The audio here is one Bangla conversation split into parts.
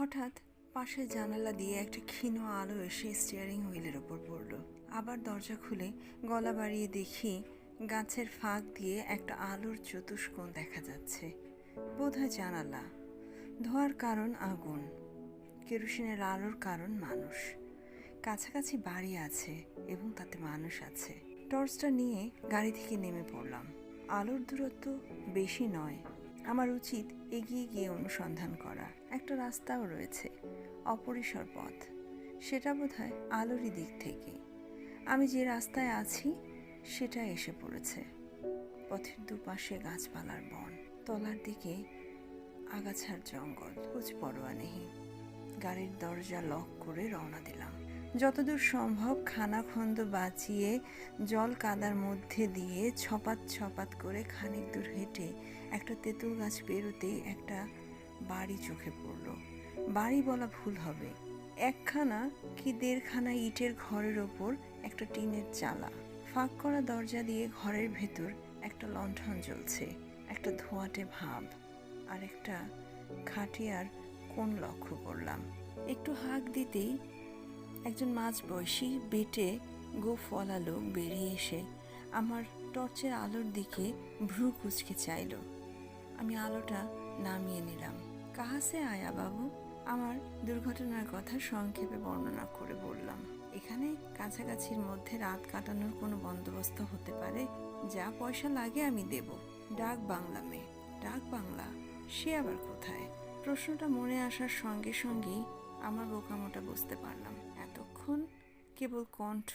হঠাৎ পাশের জানালা দিয়ে একটা ক্ষীণ আলো এসে স্টিয়ারিং হুইলের ওপর পড়ল। আবার দরজা খুলে গলা বাড়িয়ে দেখি গাছের ফাঁক দিয়ে একটা আলোর চতুষ্কোণ দেখা যাচ্ছে। বোধহয় জানালা। ধোয়ার কারণ আগুন। কেরোসিনের আলোর কারণ মানুষ। কাছাকাছি বাড়ি আছে এবং তাতে মানুষ আছে। টর্চটা নিয়ে গাড়ি থেকে নেমে পড়লাম। আলোর দূরত্ব বেশি নয়। আমার উচিত এগিয়ে গিয়ে অনুসন্ধান করা একটা রাস্তাও রয়েছে, অপরিসর পথ। সেটা বোধহয় আলোরই দিক থেকে। আমি যে রাস্তায় আছি সেটা এসে পড়েছে। পথের দুপাশে গাছপালার বন, তলার দিকে আগাছার জঙ্গল। কুচ পরোয়া নেই। গাড়ির দরজা লক করে রওনা দিলাম। যতদূর সম্ভব খানাখন্দ বাঁচিয়ে জল কাদার মধ্যে দিয়ে ছপাত ছপাত করে খানিক দূর হেঁটে একটা তেঁতুল গাছ পেরোতেই একটা বাড়ি চোখে পড়ল। বাড়ি বলা ভুল হবে। একখানা কি দেড়খানা ইটের ঘরের ওপর একটা টিনের চালা। ফাঁক করা দরজা দিয়ে ঘরের ভেতর একটা লণ্ঠন জ্বলছে, একটা ধোঁয়াটে ভাব, আর একটা খাটিয়ার কোন লক্ষ্য করলাম। একটু হাঁক দিতেই একজন মাঝ বয়সী বেটে গোফওয়ালা লোক বেরিয়ে এসে আমার টর্চের আলোর দিকে ভ্রু কুচকে চাইল। আমি আলোটা নামিয়ে নিলাম। কাহাসে আয়া বাবু? আমার দুর্ঘটনার কথা সংক্ষেপে বর্ণনা করে বললাম, এখানে কাছাকাছির মধ্যে রাত কাটানোর কোনো বন্দোবস্ত হতে পারে? যা পয়সা লাগে আমি দেব। ডাক বাংলা মেয়ে, ডাক বাংলা, সে আবার কোথায়? প্রশ্নটা মনে আসার সঙ্গে সঙ্গেই আমার বোকামোটা বুঝতে পারলাম। এতক্ষণ কেবল কণ্ঠ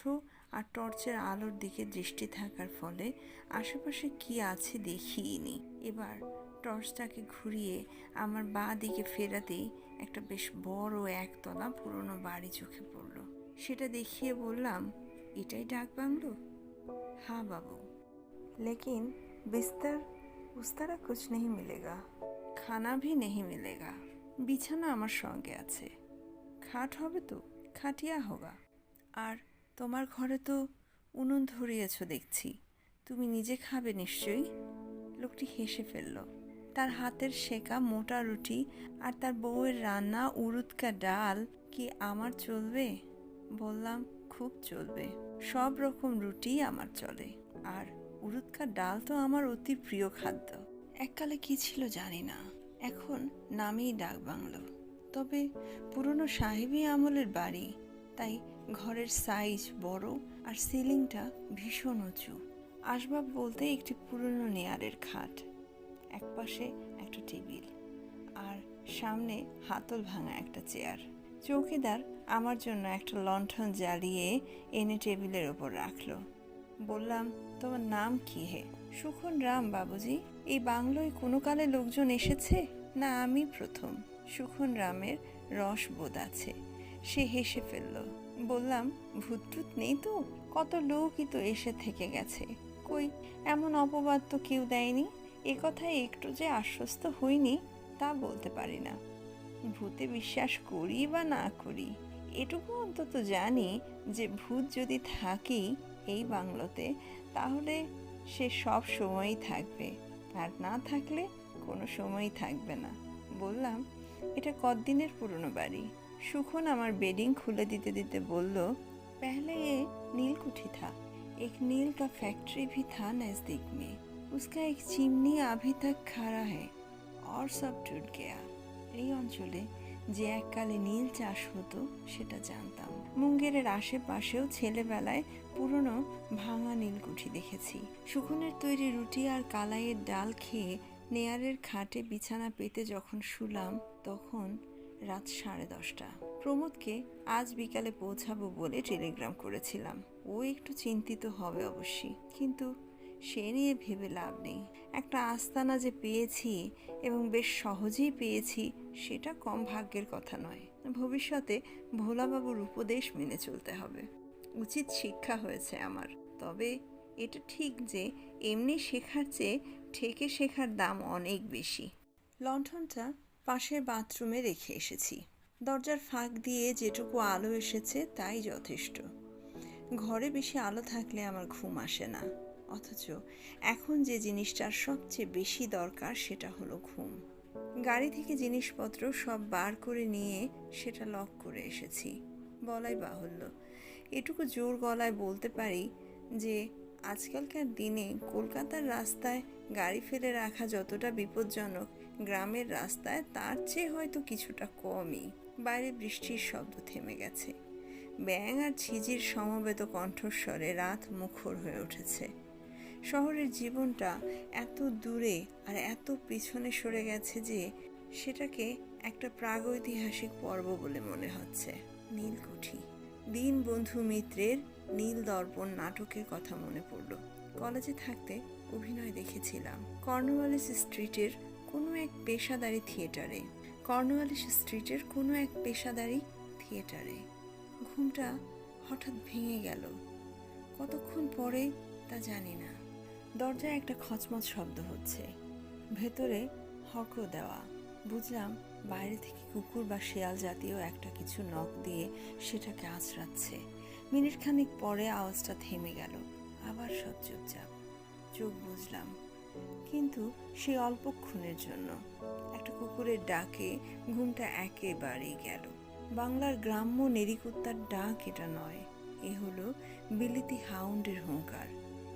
আর টর্চের আলোর দিকে দৃষ্টি থাকার ফলে আশেপাশে কি আছে দেখিনি এবার টর্চটাকে ঘুরিয়ে আমার বাঁ দিকে ফেরাতেই একটা বেশ বড় একতলা পুরনো বাড়ি চোখে পড়ল সেটা দেখিয়ে বললাম এটাই ডাক বাংলো হ্যাঁ বাবু लेकिन बिस्तर उस तरह कुछ नहीं मिलेगा খানা ভি নেই মিলেগা বিছানা আমার সঙ্গে আছে খাট হবে তো খাটিয়া হোগা আর তোমার ঘরে তো উনুন ধরিয়েছ দেখছি। তুমি নিজে খাবে নিশ্চয়ই? লোকটি হেসে ফেলল। তার হাতের শেখা মোটা রুটি আর তার বউয়ের রান্না, উরুৎকা ডাল কি আমার চলবে? বললাম, খুব চলবে। সব রকম রুটি আমার চলে। আর উরুৎকা ডাল তো আমার অতি প্রিয় খাদ্য। এককালে কি ছিল জানি না। এখন নামেই ডাক বাংলো। তবে পুরনো সাহেবী আমলের বাড়ি, তাই ঘরের সাইজ বড় আর সিলিংটা ভীষণ উঁচু। আসবাব বলতে একটি পুরনো নেয়ারের খাট, একপাশে একটা টেবিল আর সামনে হাতল ভাঙা একটা চেয়ার চৌকিদার আমার জন্য একটা লণ্ঠন জ্বালিয়ে এনে টেবিলের ওপর রাখল। বললাম, তোমার নাম কি হে? সুখন রাম বাবুজি। এই বাংলোয় কোনো কালে লোকজন এসেছে? না, আমি প্রথম। সুখন রামের রস বোধ আছে। সে হেসে ফেলল, বললাম, ভূতটুত নেই তো? কত লোকই তো এসে থেকে গেছে। কই, এমন অপবাদ তো কেউ দেয়নি? এ কথায় একটু যে আশ্বস্ত হইনি, তা বলতে পারি না। ভূতে বিশ্বাস করি বা না করি, এটুকু অন্তত জানি যে ভূত যদি থাকেই এই বাংলোতে, তাহলে সে সব সময়ই থাকবে। আর না থাকলে কোনো সময়ই থাকবে না। বললাম এটা কতদিনের পুরনো বাড়ি সুখন আমার বেডিং খুলে দিতে দিতে বলল पहले ये नीलकुठी था एक नील का फैक्ट्री भी था नजदीक में उसका एक चिमनी अभी तक खड़ा है और सब टूट गया এই অঞ্চলে যে এককালে নীল চাষ হতো সেটা জানতাম মুঙ্গেরের আশেপাশেও ছেলেবেলায় পুরনো ভাঙা নীলকুঠি দেখেছি শুকনের তৈরি রুটি আর কালাইয়ের ডাল খেয়ে নেয়ারের খাটে বিছানা পেতে যখন শুলাম তখন রাত সাড়ে দশটা। প্রমোদকে আজ বিকালে পৌঁছাবো বলে টেলিগ্রাম করেছিলাম। ও একটু চিন্তিত হবে অবশ্যই কিন্তু সে নিয়ে ভেবে লাভ নেই। একটা আস্তানা যে পেয়েছি এবং বেশ সহজেই পেয়েছি, সেটা কম ভাগ্যের কথা নয়। ভবিষ্যতে ভোলাবাবুর উপদেশ মেনে চলতে হবে। উচিত শিক্ষা হয়েছে আমার। তবে এটা ঠিক যে এমনি শেখার চেয়ে ঠেকে শেখার দাম অনেক বেশি। লণ্ঠনটা পাশের বাথরুমে রেখে এসেছি। দরজার ফাঁক দিয়ে যেটুকু আলো এসেছে তাই যথেষ্ট। ঘরে বেশি আলো থাকলে আমার ঘুম আসে না। অথচ এখন যে জিনিসটার সবচেয়ে বেশি দরকার সেটা হলো ঘুম। গাড়ি থেকে জিনিসপত্র সব বার করে নিয়ে সেটা লক করে এসেছি। বলাই বাহুল্য। এটুকু জোর গলায় বলতে পারি যে আজকালকার দিনে কলকাতার রাস্তায় গাড়ি ফেলে রাখা যতটা বিপজ্জনক, গ্রামের রাস্তায় তার চেয়ে হয়তো কিছুটা কমই। বাইরে বৃষ্টির শব্দ থেমে গেছে। ব্যাং আর ঝিঝির সমবেত কণ্ঠস্বরে রাত মুখর হয়ে উঠেছে। শহরের জীবনটা এত দূরে আর এত পিছনে সরে গেছে যে সেটাকে একটা প্রাগৈতিহাসিক পর্ব বলে মনে হচ্ছে। নীলকুঠি। দিন বন্ধু মিত্রের নীল দর্পণ নাটকের কথা মনে পড়ল। কলেজে থাকতে অভিনয় দেখেছিলাম। কর্নওয়ালিস স্ট্রিটের কোনো এক পেশাদারি থিয়েটারে। কর্নওয়ালিস স্ট্রিটের কোনো এক পেশাদারি থিয়েটারে। ঘুমটা হঠাৎ ভেঙে গেল। কতক্ষণ পরে তা জানি না। দরজায় একটা খচমচ শব্দ হচ্ছে। ভেতরে হক দেওয়া। বুঝলাম বাইরে থেকে কুকুর বা শিয়াল জাতীয় একটা কিছু নখ দিয়ে সেটাকে আঁচড়াচ্ছে। মিনিট খানিক পরে আওয়াজটা থেমে গেল। আবার সব চুপচাপ। চোখ বুঝলাম কিন্তু সেই অল্পক্ষণের জন্য। একটা কুকুরের ডাকে ঘুমটা একেবারেই গেল। বাংলার গ্রাম্য নেরিকুত্তার ডাক এটা নয়। এ হলো বিলিতি হাউন্ডের হুঙ্কার।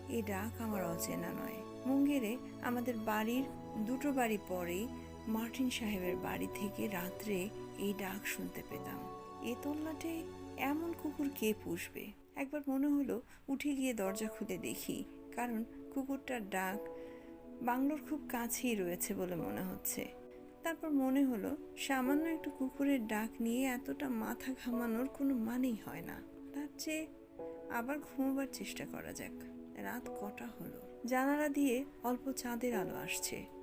এ ডাক আমার অচেনা নয়। মুঙ্গেরে আমাদের বাড়ির দুটো বাড়ি পরেই মার্টিন সাহেবের বাড়ি থেকে রাত্রে এই ডাক শুনতে পেতাম। এ তল্লাটে এমন কুকুর কে পুষবে? একবার মনে হলো, উঠে গিয়ে দরজা খুলে দেখি, কারণ কুকুরটার ডাক বাংলোর খুব কাছেই রয়েছে বলে মনে হচ্ছে। তারপর মনে হলো, সামান্য একটু কুকুরের ডাক নিয়ে এতটা মাথা ঘামানোর কোনো মানেই হয় না। তার চেয়ে আবার ঘুমোবার চেষ্টা করা যাক। রাত কটা হলো? জানালা দিয়ে অল্প চাঁদের আলো আসছে।